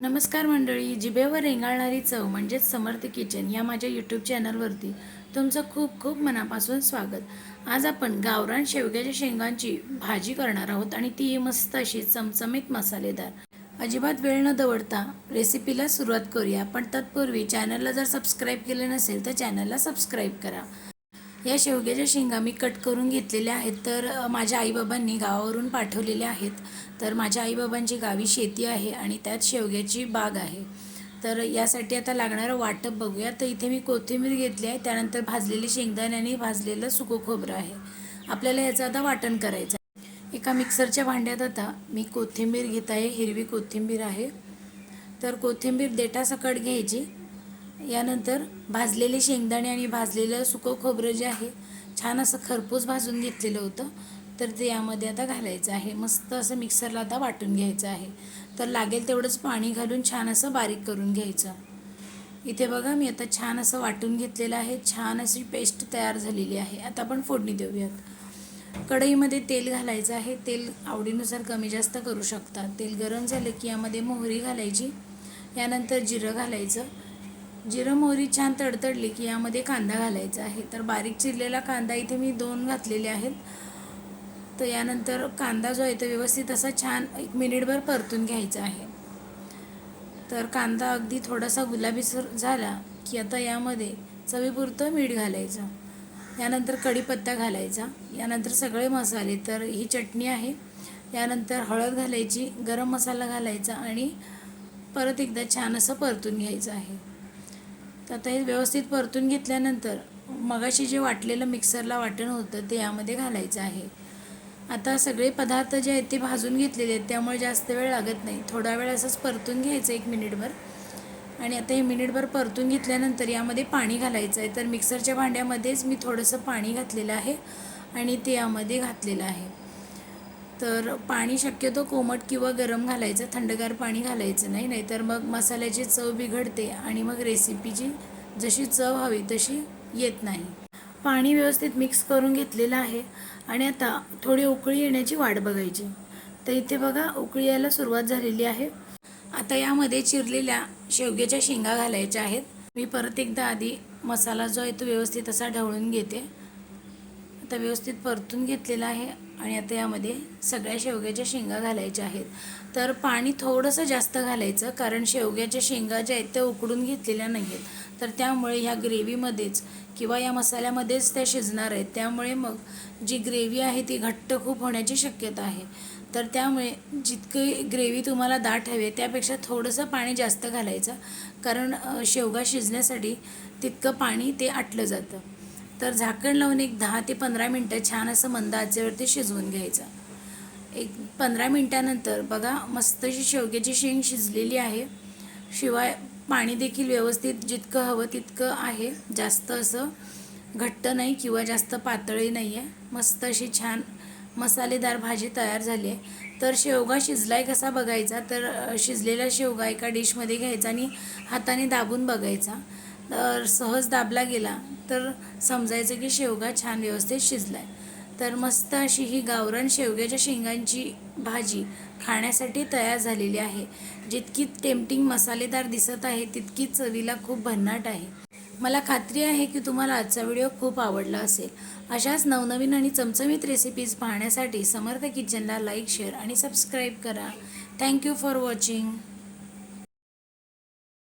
नमस्कार मंडळी जिभेवर रेंगाळणारी चव म्हणजेच समर्थ किचन या माझ्या यूट्यूब चॅनलवरती तुमचं खूप खूप मनापासून स्वागत. आज आपण गावरान शेवग्याच्या शेंगांची भाजी करणार आहोत आणि ती मस्त अशी चमचमीत मसालेदार. अजिबात वेळ न दवडता रेसिपीला सुरुवात करूया. पण तत्पूर्वी चॅनलला जर सबस्क्राईब केले नसेल तर चॅनलला सबस्क्राईब करा. या शेवग्याच्या शेंगा मी कट करून घेतलेल्या आहेत. तर माझ्या आईबाबांनी गावावरून पाठवलेल्या आहेत. तर माझ्या आईबाबांची गावी शेती आहे आणि त्यात शेवग्याची बाग आहे. तर यासाठी आता लागणारं वाटप बघूया. तर इथे मी कोथिंबीर घेतली आहे. त्यानंतर भाजलेली शेंगदाणे आणि भाजलेलं सुकं खोबरं आहे. आपल्याला ह्याचं आता वाटण करायचं आहे. एका मिक्सरच्या भांड्यात आता मी कोथिंबीर घेत आहे. हिरवी कोथिंबीर आहे. तर कोथिंबीर देठासकट घ्यायची. यानंतर भाजलेले शेंगदाणे आणि भाजलेलं सुकं खोबरं जे आहे छान असं खरपूस भाजून घेतलेलं होतं. तर ते यामध्ये आता घालायचं आहे. मस्त असं मिक्सरला आता वाटून घ्यायचं आहे. तर लागेल तेवढंच पाणी घालून छान असं बारीक करून घ्यायचं. इथे बघा मी आता छान असं वाटून घेतलेलं आहे. छान अशी पेस्ट तयार झालेली आहे. आता आपण फोडणी देऊयात. कढईमध्ये तेल घालायचं आहे. तेल आवडीनुसार कमी जास्त करू शकता. तेल गरम झालं की यामध्ये मोहरी घालायची. यानंतर जिरं घालायचं. जिरं मोहरी छान तडतडली की यामध्ये कांदा घालायचा आहे. तर बारीक चिरलेला कांदा इथे मी दोन घातलेले आहेत. तर यानंतर कांदा जो आहे तो व्यवस्थित असा छान एक मिनिटभर परतून घ्यायचा आहे. तर कांदा अगदी थोडासा गुलाबीसर झाला की आता यामध्ये चवीपुरतं मीठ घालायचं. यानंतर कढीपत्ता घालायचा. यानंतर सगळे मसाले तर ही चटणी आहे. यानंतर हळद घालायची गरम मसाला घालायचा आणि परत एकदा छान असं परतून घ्यायचं आहे. तर आता हे व्यवस्थित परतून घेतल्यानंतर मगाशी जे वाटलेलं मिक्सरला वाटण होतं ते यामध्ये घालायचं आहे. आता सगळे पदार्थ जे आहेत ते भाजून घेतलेले आहेत त्यामुळे जास्त वेळ लागत नाही. थोडा वेळ असंच परतून घ्यायचं एक मिनिटभर. आणि आता हे मिनिटभर परतून घेतल्यानंतर यामध्ये पाणी घालायचं आहे. तर मिक्सरच्या भांड्यामध्येच मी थोडंसं पाणी घातलेलं आहे आणि ते यामध्ये घातलेलं आहे. तर पाणी शक्यतो कोमट किंवा गरम घालायचं थंडगार पाणी घालायचं नाही नाहीतर मग मसाल्याची चव बिघडते आणि मग रेसिपीची जशी चव हवी तशी येत नाही. पाणी व्यवस्थित मिक्स करून घेतलेलं आहे आणि आता थोडी उकळी येण्याची वाट बघायची. तर इथे बघा उकळी यायला सुरुवात झालेली आहे. आता यामध्ये चिरलेल्या शेवग्याच्या शेंगा घालायच्या आहेत. मी परत एकदा आधी मसाला जो आहे तो व्यवस्थित असा ढवळून घेते. आता व्यवस्थित परतून घेतलेला आहे आणि आता यामध्ये सगळ्या शेवग्याच्या शेंगा घालायच्या आहेत. तर पाणी थोडंसं जास्त घालायचं कारण शेवग्याच्या शेंगा ज्या आहेत त्या उकडून घेतलेल्या नाही आहेत तर त्यामुळे ह्या ग्रेव्हीमध्येच किंवा या मसाल्यामध्येच त्या शिजणार आहेत. त्यामुळे मग जी ग्रेव्ही आहे ती घट्ट खूप होण्याची शक्यता आहे. तर त्यामुळे जितकी ग्रेव्ही तुम्हाला दाट हवी आहे त्यापेक्षा थोडंसं पाणी जास्त घालायचं कारण शेवगा शिजण्यासाठी तितकं पाणी ते आटलं जातं. तर झाकण लावून एक दहा ते पंधरा मिनटं छान असं मंद आचेवरती शिजवून घ्यायचं. एक पंधरा मिनटानंतर बघा मस्त अशी शेवग्याची शेंग शिजलेली आहे. शिवाय पाणी देखील व्यवस्थित जितकं हवं तितकं आहे. जास्त असं घट्ट नाही किंवा जास्त पातळी नाही आहे मस्त अशी छान मसालेदार भाजी तयार झाली आहे. तर शेवगा शिजलाय कसा बघायचा? तर शिजलेला शेवगा एका डिशमध्ये घ्यायचा आणि हाताने दाबून बघायचा. तर सहज दाबला गेला तर समजायचं की शेवगा छान व्यवस्थित शिजलाय. तर मस्त अशी ही गावरान शेवग्याच्या शेंगांची भाजी खाण्यासाठी तयार झालेली आहे. जितकी टेम्पटिंग मसालेदार दिसत आहे तितकी चवीला खूप भन्नाट आहे. मला खात्री आहे की तुम्हाला आजचा व्हिडिओ खूप आवडला असेल. अशाच नवनवीन आणि चमचमीत रेसिपीज पाहण्यासाठी समर्थ किचनला लाईक शेअर आणि सबस्क्राईब करा. Thank you for watching